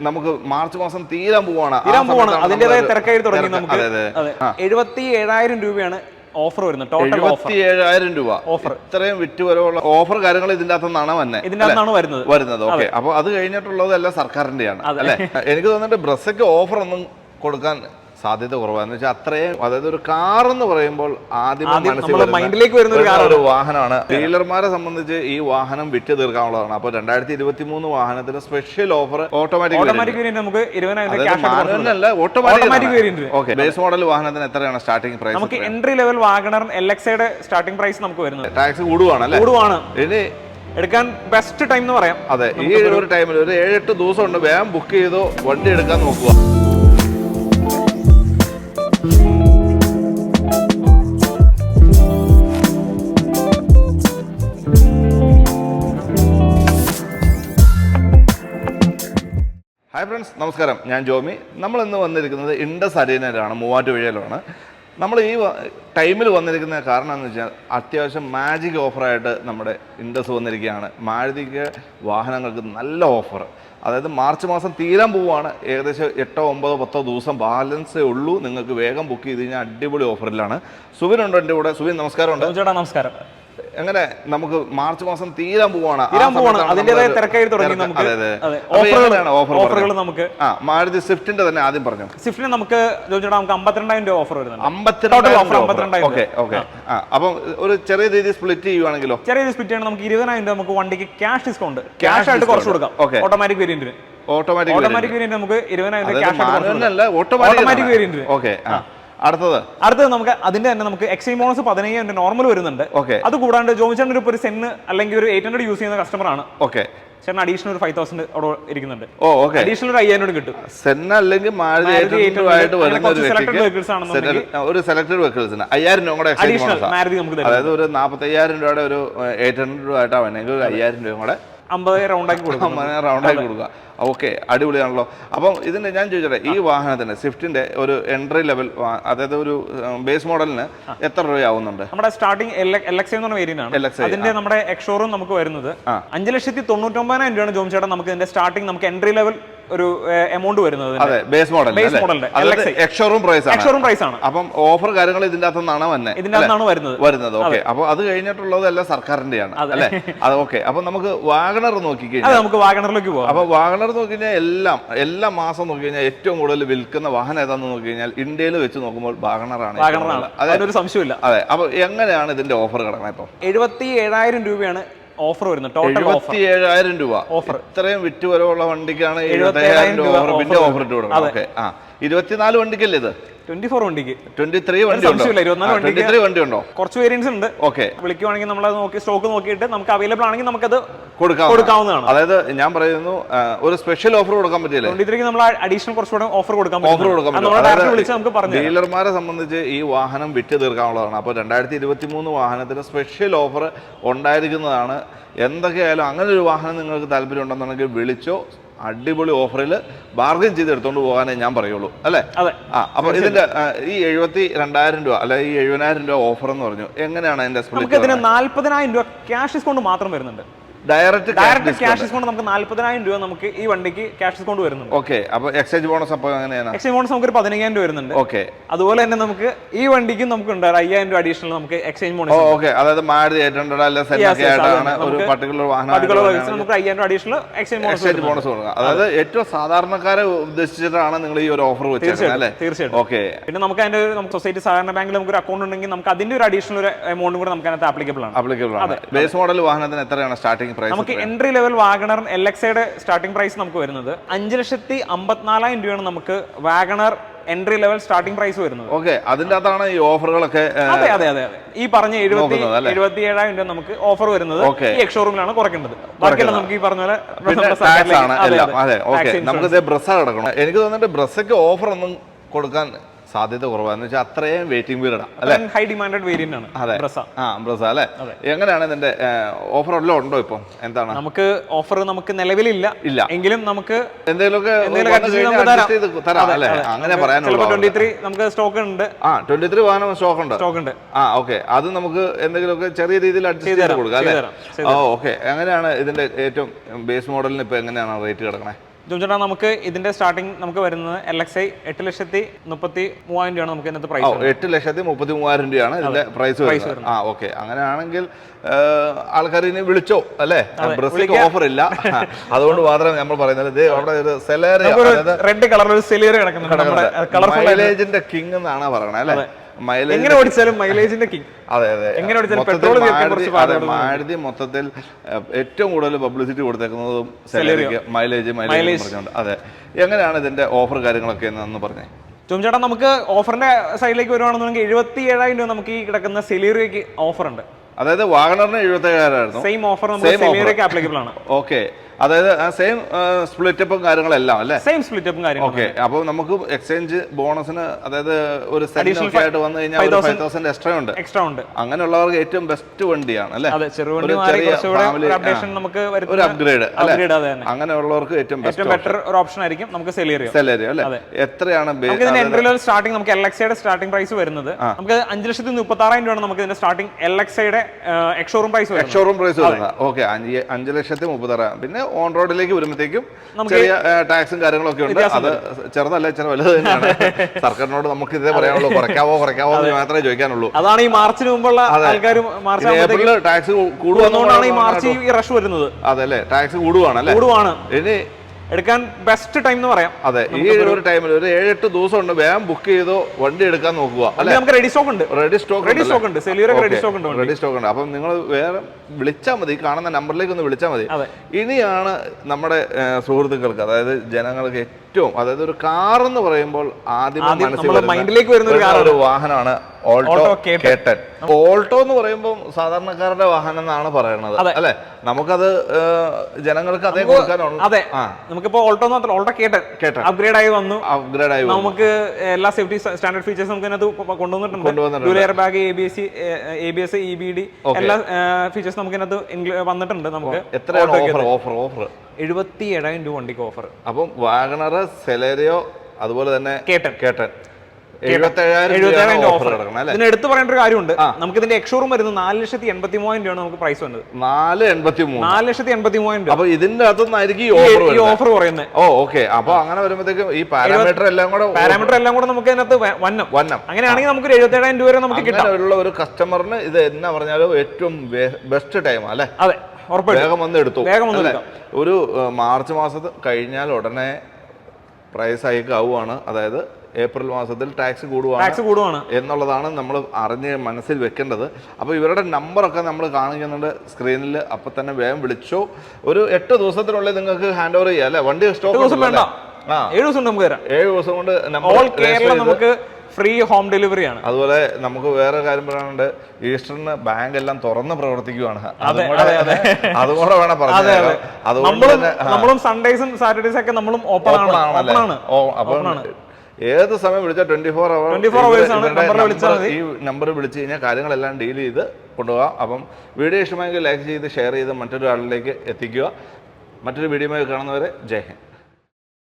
നമുക്ക് മാർച്ച് മാസം തീരാൻ പോവാണ്. തീരാൻ പോവാണ്. അതിന്റേതായ തിരക്കായിട്ട് തിരക്കായി തുടങ്ങി നമുക്ക്. എഴുപത്തി ഏഴായിരം രൂപയാണ് ഓഫർ വരുന്നത്. ടോട്ടൽ ഓഫർ എഴുപത്തി ഏഴായിരം രൂപ. ഓഫർ. ഇത്രയും വിറ്റ് വരവുള്ള ഓഫർ കാര്യങ്ങൾ ഇതിന്റെ അകത്തുനിന്നാണ് വന്നെ. ഇതിന്റെ അകത്താണ് വരുന്നത്. വരുന്നത്. ഓക്കെ. അപ്പൊ അത് കഴിഞ്ഞിട്ടുള്ളതെല്ലാം സർക്കാരിന്റെയാണ് അല്ലെ? എനിക്ക് തോന്നുന്നുണ്ട് ബ്രസ്സയ്ക്ക് ഓഫർ ഒന്നും കൊടുക്കാൻ സാധ്യത കുറവാന്ന് വെച്ചാൽ അത്രയും അതായത് ഒരു കാർ എന്ന് പറയുമ്പോൾ ആദ്യം മൈൻഡിലേക്ക് വരുന്ന ഒരു ഒരു വാഹനമാണ്. ഡീലർമാരെ സംബന്ധിച്ച് ഈ വാഹനം വിറ്റ് തീർക്കാനുള്ളതാണ് അപ്പൊ രണ്ടായിരത്തി ഇരുപത്തി മൂന്ന് വാഹനത്തിന് special offer automatic okay base model വാഹനത്തിന് എത്രയാണ് സ്റ്റാർട്ടിംഗ് പ്രൈസ് നമുക്ക് എൻട്രി ലെവൽ വാഗണർ എൽ എക്സയുടെ സ്റ്റാർട്ടിംഗ് പ്രൈസ് നമുക്ക് വരുന്നത്. ടാക്സ് കൂടുവാണ് അല്ലേ കൂടുവാണ്. ഇനി എടുക്കാൻ ബെസ്റ്റ് ടൈം എന്ന് പറയാം. അതെ ഈ ഒരു ടൈമിൽ ഒരു ഏഴെട്ട് ദിവസം ഉണ്ട് വേഗം ബുക്ക് ചെയ്തോ വണ്ടി എടുക്കാൻ നോക്കുക. നമസ്കാരം ഞാൻ ജോമി. നമ്മൾ ഇന്ന് വന്നിരിക്കുന്നത് ഇൻഡസ് അരീനയിലാണ് മൂവാറ്റുപുഴയിലാണ്. നമ്മൾ ഈ ടൈമിൽ വന്നിരിക്കുന്ന കാരണം എന്ന് വെച്ചാൽ അത്യാവശ്യം മാജിക് ഓഫറായിട്ട് നമ്മുടെ ഇൻഡസ് വന്നിരിക്കുകയാണ്. മാരുതിക്ക് വാഹനങ്ങൾക്ക് നല്ല ഓഫർ അതായത് മാർച്ച് മാസം തീരാൻ പോവുകയാണ്. ഏകദേശം എട്ടോ ഒമ്പതോ പത്തോ ദിവസം ബാലൻസേ ഉള്ളൂ. നിങ്ങൾക്ക് വേഗം ബുക്ക് ചെയ്ത് കഴിഞ്ഞാൽ അടിപൊളി ഓഫറിലാണ് സുബിനുണ്ട് എന്റെ കൂടെ? സുബിൻ നമസ്കാരമുണ്ട്. ചേട്ടാ നമസ്കാരം. എങ്ങനെ നമുക്ക് മാർച്ച് മാസം തീരാൻ പോവാണ്. തീരാൻ പോവാണ്. അതിന്റേതായ തിരക്കായി തുടങ്ങി നമുക്ക്. അപ്പൊ ഓഫറുകൾ? നമുക്ക്. ആ മാരുതി സ്വിഫ്റ്റിന്റെ തന്നെ ആദ്യം പറഞ്ഞു? സ്വിഫ്റ്റിന് നമുക്ക് ചോദിച്ചാൽ നമുക്ക് അമ്പത്തിരണ്ടായിരം രൂപ ഓഫർ വരുന്നുണ്ട്. അമ്പത്തിരണ്ടായിരം ഓക്കെ ഓക്കെ ആ. അപ്പം ഒരു ചെറിയ രീതിയിൽ സ്പ്ലിറ്റ് ചെയ്യുവാണെങ്കിലോ? ചെറിയൊരു സ്പ്ലിറ്റ് ആണ് നമുക്ക് ഇരുപതിനായിരം രൂപ നമുക്ക് വണ്ടിക്ക് ക്യാഷ് ഡിസ്കൗണ്ട് ക്യാഷ് ആയിട്ട് കുറച്ച് കൊടുക്കാം. ഓട്ടോമാറ്റിക് വേരിയന്റിന് ഓട്ടോമാറ്റിക് ഓട്ടോമാറ്റിക് വേരിയന്റ് നമുക്ക് ഇരുപതിനായിരം രൂപ ക്യാഷ് ഓട്ടോമാറ്റിക് വേരിയന്റ് ഓക്കെ ആ. അടുത്തത്? അടുത്തത് നമുക്ക് അതിന്റെ തന്നെ നമുക്ക് എക്സൈ ബോണസ് പതിനയ്യായിരം നോർമൽ വരുന്നുണ്ട്. ഓക്കെ അത് കൂടാണ്ട് ജോമിച്ച ഒരു സെന്ന് അല്ലെങ്കിൽ ഒരു എയ്റ്റ് ഹൺഡ്രഡ് യൂസ് ചെയ്യുന്ന കസ്റ്റമർ ആണ്. ഓക്കെ ചേട്ടൻ അഡീഷണൽ ഒരു ഫൈവ് തൗസൻഡ് അവിടെ ഇരിക്കുന്നുണ്ട്. ഓ ഓക്കെ അഡീഷണൽ ഒരു അയ്യായിരം രൂപ കിട്ടും. സെന്ന അല്ലെങ്കിൽ ഒരു സെലക്ടഡ് വെഹിക്കിൾസിന് അയ്യായിരം രൂപ കൂടെ അഡീഷണൽ നമുക്ക് അതായത് ഒരു നാൽപ്പത്തയ്യായിരം രൂപയുടെ ഒരു എയ്റ്റ് ഹൺഡ്രഡ് രൂപ ആയിട്ടാണ് വേണമെങ്കിൽ ഒരു അയ്യായിരം രൂപ കൂടെ അമ്പത് റൗണ്ട് ആക്കി കൊടുക്കും. റൗണ്ട് ആക്കി കൊടുക്കുക. ഓക്കെ അടിപൊളിയാണല്ലോ. അപ്പം ഇതിന്റെ ഞാൻ ചോദിച്ചോട്ടെ ഈ വാഹനത്തിന് സ്വിഫ്റ്റിന്റെ ഒരു എൻട്രി ലെവൽ അതായത് ഒരു ബേസ് മോഡലിന് എത്ര രൂപയാവുന്നുണ്ട് നമ്മുടെ സ്റ്റാർട്ടിംഗ് എൽ എക്സ് എന്ന് പറഞ്ഞ നമ്മുടെ എക്സോറും നമുക്ക് വരുന്നത് അഞ്ച് ലക്ഷത്തി തൊണ്ണൂറ്റൊമ്പതിനായിരം രൂപയാണ് ജോം നമുക്ക് ഇതിന്റെ സ്റ്റാർട്ടിംഗ് നമുക്ക് എൻട്രി ലെവൽ ഒരു എമൗണ്ട് വരുന്നത് അതെ ബേസ് മോഡൽ ബേസ് മോഡലിന്റെ. എക്സോറൂം പ്രൈസ് ആണ്. എക്സോറും പ്രൈസ് ആണ്. അപ്പം ഓഫർ കാര്യങ്ങൾ ഇതിന്റെ അകത്തുനിന്നാണ് വന്നെ. ഇതിന്റെ അകത്താണ് വരുന്നത്. വരുന്നത്. ഓക്കെ അപ്പൊ അത് കഴിഞ്ഞിട്ടുള്ളത് എല്ലാം സർക്കാരിന്റെയാണ്. അല്ലെ? അത് ഓക്കെ അപ്പൊ നമുക്ക് വാഗണർ നോക്കി കഴിഞ്ഞാൽ നമുക്ക് വാഗണറിലേക്ക് പോകാം അപ്പൊ വാഗണർ നോക്കി കഴിഞ്ഞാൽ എല്ലാം എല്ലാ മാസം നോക്കി കഴിഞ്ഞാൽ ഏറ്റവും കൂടുതൽ വിൽക്കുന്ന വാഹനം ഏതാന്ന് നോക്കി കഴിഞ്ഞാൽ ഇന്ത്യയിൽ വെച്ച് നോക്കുമ്പോൾ വാഗണറാണ് വാഗണറാണ്. കൂടുതൽ. അതെ. അതിനൊരു സംശയമില്ല അതെ. അപ്പൊ എങ്ങനെയാണ് ഇതിന്റെ ഓഫർ കിടക്കുന്നത് ഇപ്പൊ? എഴുപത്തി ഏഴായിരം രൂപയാണ് ഓഫർ വരുന്നത് ടോട്ടൽ ഓഫർ ഏഴായിരം രൂപ. ഓഫർ ഇത്രയും വിറ്റ് വരവുള്ള വണ്ടിക്കാണ് എഴുപത്തി ഏഴായിരം രൂപ ഓഫർ ഇട്ട് കൊടുക്കണം. ഓക്കെ. ആ. ഇരുപത്തിനാല് വണ്ടിക്കല്ലേ ഇത്? ട്വന്റി ഫോർ വണ്ടിക്ക്. ട്വന്റി ത്രീ വണ്ടി ട്വന്റി ത്രീ വണ്ടി ഉണ്ടോ കുറച്ച് വേരിയൻസ് ഉണ്ട്. ഓക്കെ വിളിക്കുവാണെങ്കിൽ നമ്മൾ അത് നോക്കി സ്റ്റോക്ക് നോക്കിയിട്ട് നമുക്ക് അവൈലബിൾ ആണെങ്കിൽ നമുക്കത് കൊടുക്കാം. കൊടുക്കാവുന്നതാണ്. അതായത് ഞാൻ പറയുന്നു ഒരു സ്പെഷ്യൽ ഓഫർ കൊടുക്കാൻ പറ്റില്ലേ ട്വന്റി ത്രീക്ക് നമ്മൾ അഡീഷണൽ കുറച്ചുകൂടെ ഓഫർ കൊടുക്കാൻ ഓഫർ പറ്റും. കൊടുക്കാൻ പറഞ്ഞു ഡീലർമാരെ സംബന്ധിച്ച് ഈ വാഹനം വിറ്റ് തീർക്കാനുള്ളതാണ്. അപ്പോൾ രണ്ടായിരത്തി ഇരുപത്തി മൂന്ന് വാഹനത്തിന് സ്പെഷ്യൽ ഓഫർ ഉണ്ടായിരിക്കുന്നതാണ്. എന്തൊക്കെയായാലും അങ്ങനെ ഒരു വാഹനം നിങ്ങൾക്ക് താല്പര്യം ഉണ്ടെന്നുണ്ടെങ്കിൽ വിളിച്ചോ അടിപൊളി ഓഫറിൽ ബാർഗൻ ചെയ്ത് എടുത്തോണ്ട് പോകാനേ ഞാൻ പറയുള്ളൂ അല്ലേ? അതെ. ആ അപ്പോൾ ഇതിന്റെ ഈ എഴുപത്തി രണ്ടായിരം രൂപ അല്ലെ ഈ എഴുപതിനായിരം രൂപ ഓഫർ എന്ന് പറഞ്ഞു എങ്ങനെയാണ് അതിന്റെ നമുക്ക് ഇതിന് നാല്പതിനായിരം രൂപ ക്യാഷ് ഡിസ്കൗണ്ട് മാത്രം വരുന്നുണ്ട്. ഡയറക്റ്റ് ഡയറക്റ്റ് ക്യാഷ് ഡിസ്കൗണ്ട് നമുക്ക് നാല്പതിനായിരം രൂപ നമുക്ക് ഈ വണ്ടിക്ക് ക്യാഷ് ഡിസ്കൗണ്ട് വരുന്നുണ്ട്. ഓക്കെ അപ്പോൾ എക്സ്ചേഞ്ച് ബോണസ് അപ്പോൾ എങ്ങനെയാണ്? എക്സ്ചേഞ്ച് ബോണസ് നമുക്ക് ഒരു പതിനയ്യായിരം രൂപ വരുന്നുണ്ട്. ഓക്കെ അതുപോലെ തന്നെ നമുക്ക് ഈ വണ്ടിക്ക് നമുക്ക് ഉണ്ട് അയ്യായിരം രൂപ അഡീഷണൽ നമുക്ക് എക്സ്ചേഞ്ച് ബോണസ് ഓക്കെ അതായത് മാരുതി എയ്റ്റ് ഹൺഡ്രഡ് അല്ല ആയിട്ടാണ് ഒരു പർട്ടിക്കുലർ വാഹനം നമുക്ക് അയ്യായിരം രൂപ additional exchange bonus exchange bonus കൊടുക്കുക അതായത് ഏറ്റവും സാധാരണക്കാരെ ഉദ്ദേശിച്ചിട്ടാണ് നിങ്ങൾ ഈ ഒരു ഓഫർ വെച്ചിരിക്കുന്നത് അല്ലേ? തീർച്ചയായിട്ടും. ഓക്കെ പിന്നെ നമുക്ക് അതിന്റെ നമുക്ക് സൊസൈറ്റി സഹകരണ ബാങ്കിൽ നമുക്ക് ഒരു അക്കൗണ്ട് ഉണ്ടെങ്കിൽ നമുക്ക് അതിന്റെ ഒരു അഡീഷണൽ ഒരു എമൗണ്ടും കൂടെ നമുക്ക് അതിനകത്ത് ആപ്ലിക്കബിൾ ആണ്. ആപ്ലിക്കബിൾ ആണ്. ബേസ് മോഡൽ വാഹനത്തിന് എത്രയാണ് സ്റ്റാർട്ടിംഗ് പ്രൈസ് നമുക്ക് എൻട്രി ലെവൽ വാഗണർ എൽ എക്സയുടെ സ്റ്റാർട്ടിംഗ് പ്രൈസ് നമുക്ക് വരുന്നത്. അഞ്ച് ലക്ഷത്തി അമ്പത്തിനാലായിരം രൂപയാണ് നമുക്ക് WagonR entry level starting price വരുന്നത്. ഓക്കെ അതിന്റെ അകത്താണ് ഈ ഓഫറുകളൊക്കെ അതെ അതെ അതെ ഈ പറഞ്ഞ എഴുപത്തി എഴുപത്തി ഏഴായിരം രൂപ നമുക്ക് ഓഫർ വരുന്നത്. ഈ എക്സ്ഷോറൂമിലാണ് കുറയ്ക്കേണ്ടത് ബാക്കിയെല്ലാം നമുക്ക് ഈ പറഞ്ഞ പോലെ നമുക്ക് ബ്രസ്സാ കിടക്കണം. എനിക്ക് തോന്നുന്നുണ്ട് ബ്രസ്സൊക്കെ ഓഫർ ഒന്നും കൊടുക്കാൻ സാധ്യത കുറവാന്ന് വെച്ചാൽ അത്രയും വെയിറ്റിംഗ് പീരീഡാണ് അല്ലെ? ഹൈ ഡിമാൻഡ് വേരിയന്റ് ആണ്. അതെ. ആ ബ്രസ അല്ലെ? എങ്ങനെയാണ് ഇതിന്റെ ഓഫർ എല്ലാം ഉണ്ടോ ഇപ്പം? എന്താണ്? നമുക്ക് ഓഫർ നമുക്ക് നിലവിലില്ല. ഇല്ല. എങ്കിലും നമുക്ക് എന്തെങ്കിലുമൊക്കെ അങ്ങനെ പറയാനുള്ളൂ നമുക്ക് സ്റ്റോക്ക് ഉണ്ട്. ആ ട്വന്റി ത്രീ വാഹനം സ്റ്റോക്ക് ഉണ്ട്. സ്റ്റോക്ക് ഉണ്ട്. ആ ഓക്കെ അത് നമുക്ക് എന്തെങ്കിലുമൊക്കെ ചെറിയ രീതിയിൽ അഡ്ജസ്റ്റ് ചെയ്ത് കൊടുക്കാം അല്ലേ? ഓ ഓക്കെ എങ്ങനെയാണ് ഇതിന്റെ ഏറ്റവും ബേസ് മോഡലിന് ഇപ്പൊ എങ്ങനെയാണ് റേറ്റ് കിടക്കണേ? ജോജേട്ടാ നമുക്ക് ഇതിന്റെ സ്റ്റാർട്ടിംഗ് നമുക്ക് വരുന്നത് എൽ എക്സ് ഐ എട്ട് ലക്ഷത്തി മുപ്പത്തി മൂവായിരം രൂപയാണ് നമുക്ക് ഇന്നത്തെ പ്രൈസ് എട്ട് ലക്ഷത്തി മുപ്പത്തി മൂവായിരം രൂപയാണ് ഇതിന്റെ പ്രൈസ് വരുന്നത്. ആ ഓക്കെ അങ്ങനെയാണെങ്കിൽ ആൾക്കാർ ഇനി വിളിച്ചോ അല്ലേ? ബ്രസിക്ക് ഓഫർ ഇല്ല. അതുകൊണ്ട് മാത്രമേ നമ്മൾ പറയുന്നത്. ഇത് അവിടെ ഒരു സെലേറിയ റെഡ് കളർ ഒരു സെലിയർ കിടക്കുന്നുണ്ട്. മൈലേജിന്റെ കിങ് എന്നാണ് പറയണത് അല്ലേ? മൈലേജ് എങ്ങനെ ഓടിച്ചാലും മൈലേജിന്റെ കിങ് അതെ അതെ. എങ്ങനെ ഓടിച്ചാലും തീർക്കാൻ മാരുതി- മൊത്തത്തിൽ ഏറ്റവും കൂടുതൽ പബ്ലിസിറ്റി കൊടുത്തേക്കുന്നതും സെലറിക്ക് മൈലേജ് മൈലേജ് പറഞ്ഞുകൊണ്ട്. അതെ. എങ്ങനെയാണ് ഇതിന്റെ ഓഫർ കാര്യങ്ങളൊക്കെ എന്ന് പറഞ്ഞേ? ചുമചേട്ടാ നമുക്ക് ഓഫറിന്റെ സൈഡിലേക്ക് വരുവാണെന്നുണ്ടെങ്കിൽ എഴുപത്തി ഏഴായിരം രൂപ നമുക്ക് ഈ കിടക്കുന്ന സെലീറിയക്ക് ഓഫർ ഉണ്ട്. അതായത് വാഗണറിന് എഴുപത്തി ഏഴായിരമായിരുന്നു സെയിം ഓഫർ നമുക്ക് offer. സെലീറിയക്ക് ആപ്ലിക്കബിൾ ആണ്. ഓക്കെ അതായത് സെയിം സ്പ്ലിറ്റപ്പും കാര്യങ്ങളെല്ലാം അല്ലേ? സെയിം സ്പ്ലിറ്റപ്പും കാര്യങ്ങളും ഓക്കെ അപ്പോൾ നമുക്ക് എക്സ്ചേഞ്ച് ബോണസിന് അതായത് ഒരു അഡീഷണൽ ആയിട്ട് വന്നു കഴിഞ്ഞാൽ ഫൈവ് തൗസൻഡ് എക്സ്ട്രാ ഉണ്ട്. എക്സ്ട്രാ ഉണ്ട്. അങ്ങനെയുള്ളവർക്ക് ഏറ്റവും ബെസ്റ്റ് വണ്ടിയാണ് അല്ലേ? അതെ ചെറുവണ്ടി. നമുക്ക് ഒരു അപ്ഗ്രേഡ് അല്ലേ? അപ്ഗ്രേഡ് അത് അങ്ങനെയുള്ളവർക്ക് ഏറ്റവും ബെസ്റ്റ് ഏറ്റവും ബെറ്റർ ഒരു ഓപ്ഷൻ ആയിരിക്കും നമുക്ക് സെലീറിയോ സെലറി അല്ലേ? എത്രയാണ് എൻട്രി ലെവൽ സ്റ്റാർട്ടിംഗ് നമുക്ക് എൽ എക്സയുടെ സ്റ്റാർട്ടിംഗ് പ്രൈസ് വരുന്നത്. നമുക്ക് അഞ്ച് ലക്ഷത്തി മുപ്പത്തി ആറായിരം രൂപയാണ് നമുക്ക് ഇതിന്റെ starting L എക്സയുടെ ex showroom price showroom price വരുന്നത്. ഓക്കെ അഞ്ച് ലക്ഷത്തി മുപ്പത്തി ആറ് പിന്നെ ഓൺ റോഡിലേക്ക് വരുമ്പോഴത്തേക്കും ചെറിയ ടാക്സും കാര്യങ്ങളൊക്കെ ഉണ്ട്. അത് ചെറുതല്ല ചില വലുത് തന്നെയാണ്. സർക്കാരിനോട് നമുക്ക് ഇതേ പറയാനുള്ളൂ. കുറയ്ക്കാവോ കുറയ്ക്കാവോ എന്ന് മാത്രമേ ചോദിക്കാനുള്ളൂ. അതാണ് ഈ മാർച്ചിന് മുമ്പുള്ള ഏപ്രിൽ മാർച്ച് ടാക്സ് കൂടുവന്നുകൊണ്ടാണ് ഈ മാർച്ച് ഈ റഷ് വരുന്നത്. അതല്ലേ ടാക്സ് കൂടുവാണല്ലേ കൂടുവാണ്. ഇനി എടുക്കാൻ ബെസ്റ്റ് ടൈം എന്ന് പറയാം. അതെ ഈ ഒരു ടൈമിൽ ഒരു ഏഴെട്ട് ദിവസം ഉണ്ട് വേഗം ബുക്ക് ചെയ്തോ വണ്ടി എടുക്കാൻ നോക്കുക വണ്ടി നമുക്ക് റെഡി സ്റ്റോക്ക് ഉണ്ട്. റെഡി സ്റ്റോക്ക് റെഡി സ്റ്റോക്ക് ഉണ്ട്. സെലിയർ റെഡി സ്റ്റോക്ക് ഉണ്ട് റെഡി സ്റ്റോക്ക് ഉണ്ട്. അപ്പം നിങ്ങൾ വേറെ വിളിച്ചാൽ മതി. കാണുന്ന നമ്പറിലേക്ക് ഒന്ന് വിളിച്ചാൽ മതി. ഇനിയാണ് നമ്മുടെ സുഹൃത്തുക്കൾക്ക് അതായത് ജനങ്ങൾക്ക് ഏറ്റവും അതായത് ഒരു കാർ എന്ന് പറയുമ്പോൾ ആദ്യം മനസ്സിൽ മൈൻഡിലേക്ക് വരുന്ന ഒരു ഒരു വാഹനമാണ് ഓൾട്ടോ കേട്ടൻ. ഓൾട്ടോ എന്ന് പറയുമ്പോൾ സാധാരണക്കാരുടെ വാഹനം എന്നാണ് പറയുന്നത് അല്ലെ? നമുക്കത് ജനങ്ങൾക്ക് അതേ കൊടുക്കാനുണ്ട്. അതെ. നമുക്കിപ്പോ ഓൾട്ടോ മാത്രം ഓൾട്ടോ കേട്ടൻ കേട്ടൻ. അപ്ഗ്രേഡ് ആയി വന്നു. അപ്ഗ്രേഡ് ആയി. നമുക്ക് എല്ലാ സേഫ്റ്റി സ്റ്റാൻഡേർഡ് ഫീച്ചേഴ്സ് നമുക്ക് ഇതിനകത്ത് കൊണ്ടുവന്നിട്ടുണ്ട്. Dual air bag A B S A B S E B D എല്ലാ ഫീച്ചേഴ്സ് നമുക്ക് ഇതിനകത്ത് വന്നിട്ടുണ്ട് നമുക്ക്. എത്ര ഓഫർ ഓഫർ ഓഫർ എഴുപത്തി ഏഴായിരം രൂപ വണ്ടിക്ക് ഓഫർ അപ്പം വാഗണർ സെലേരിയോ അതുപോലെ തന്നെ കേട്ടൻ. കേട്ടൻ. ഇതിന് എടുത്തു പറയേണ്ട ഒരു കാര്യമുണ്ട്. നമുക്ക് ഇതിന്റെ എക്സോറും വരുന്നത് നാല് ലക്ഷത്തി എൺപത്തി മൂവായിരം രൂപയാണ് നമുക്ക് പ്രൈസ് വന്നത് നാല് എൺപത്തി മൂന്ന് നാല് ലക്ഷത്തി എൺപത്തി മൂവായിരം രൂപ. അപ്പൊ ഇതിന്റെ അകത്തുനിന്നായിരിക്കും ഈ ഓഫർ പറയുന്നത്. Oh okay. അപ്പൊ അങ്ങനെ വരുമ്പോഴത്തേക്കും ഈ പാരാമീറ്റർ എല്ലാം കൂടെ പാരാമീറ്റർ എല്ലാം കൂടെ നമുക്ക് അതിനകത്ത് വന്നം വന്നം അങ്ങനെയാണെങ്കിൽ നമുക്ക് ഒരു എഴുപത്തേഴായിരം രൂപ വരെ നമുക്ക് കിട്ടാം. ഒരു കസ്റ്റമറിന് ഇത് എന്നാ പറഞ്ഞാലും ഏറ്റവും ബെസ്റ്റ് ടൈം അല്ലേ? അതെ. വേഗം വന്ന് എടുത്തു. വേഗം വന്ന് ഒരു മാർച്ച് മാസത്ത് കഴിഞ്ഞാൽ ഉടനെ പ്രൈസ് ഹൈക്ക് ആവുകയാണ് അതായത് ഏപ്രിൽ മാസത്തിൽ ടാക്സ് കൂടുവാണ് ടാക്സ് കൂടുവാണ്. എന്നുള്ളതാണ് നമ്മൾ അറിഞ്ഞ് മനസ്സിൽ വെക്കേണ്ടത്. അപ്പോൾ ഇവരുടെ നമ്പറൊക്കെ നമ്മൾ കാണിക്കുന്നുണ്ട് സ്ക്രീനിൽ അപ്പോൾ തന്നെ വേഗം വിളിച്ചോ. ഒരു എട്ട് ദിവസത്തിനുള്ളിൽ നിങ്ങൾക്ക് ഹാൻഡ് ഓവർ ചെയ്യാം അല്ലേ? വണ്ടി സ്റ്റോക്ക് വേണ്ട. ഏഴ് ദിവസം നമുക്ക് തരാം. ഏഴ് ദിവസം കൊണ്ട് ഓൾ കേരള നമുക്ക് ഫ്രീ ഹോം ഡെലിവറി ആണ്. അതുപോലെ നമുക്ക് വേറെ കാര്യം പറയാനുണ്ട്. ഈസ്റ്ററിന് ബാങ്ക് എല്ലാം തുറന്ന് പ്രവർത്തിക്കുവാണ്. അതുപോലെ കൂടെ അതും. കൂടെ വേണം പറഞ്ഞു നമ്മളും സൺഡേസും സാറ്റർഡേസും ഒക്കെ നമ്മളും ഓപ്പൺ ആണ്. ഏത് സമയം വിളിച്ചാൽ ട്വന്റി ഫോർ അവർ 24 ഫോർ മതി. ഈ നമ്പർ വിളിച്ചു കഴിഞ്ഞാൽ കാര്യങ്ങളെല്ലാം ഡീൽ ചെയ്ത് കൊണ്ടുപോകാം. അപ്പം വീഡിയോ ഇഷ്ടമായെങ്കിൽ ലൈക്ക് ചെയ്ത് ഷെയർ ചെയ്ത് മറ്റൊരു ആളിലേക്ക് എത്തിക്കുക. മറ്റൊരു വീഡിയോ കാണുന്നവരെ ജയ് ഹിന്ദ്.